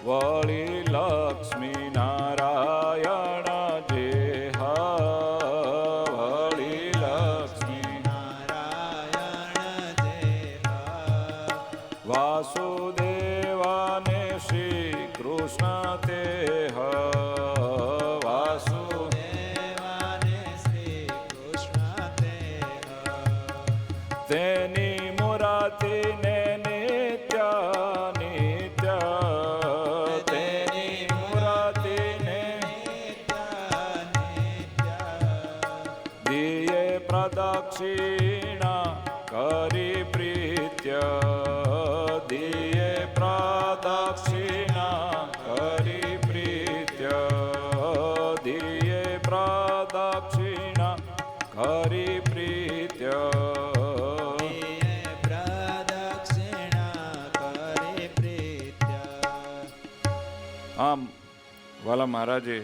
વળી લક્ષ્મી નારાયણ જે વળી લક્ષ્મી નારાયણ જે વાસુદેવાને શ્રી કૃષ્ણ તે વાસુ દેવાને શ્રી કૃષ્ણ તે તેની મુરાતીને પ્રદક્ષિણા કરી પ્રીત્ય દિયે પ્રદક્ષિણા કરી પ્રીત્ય દિયે પ્રદક્ષિણા કરી પ્રીત્ય પ્રદક્ષિણા કરે પ્રીત્ય આમ વાલા મહારાજે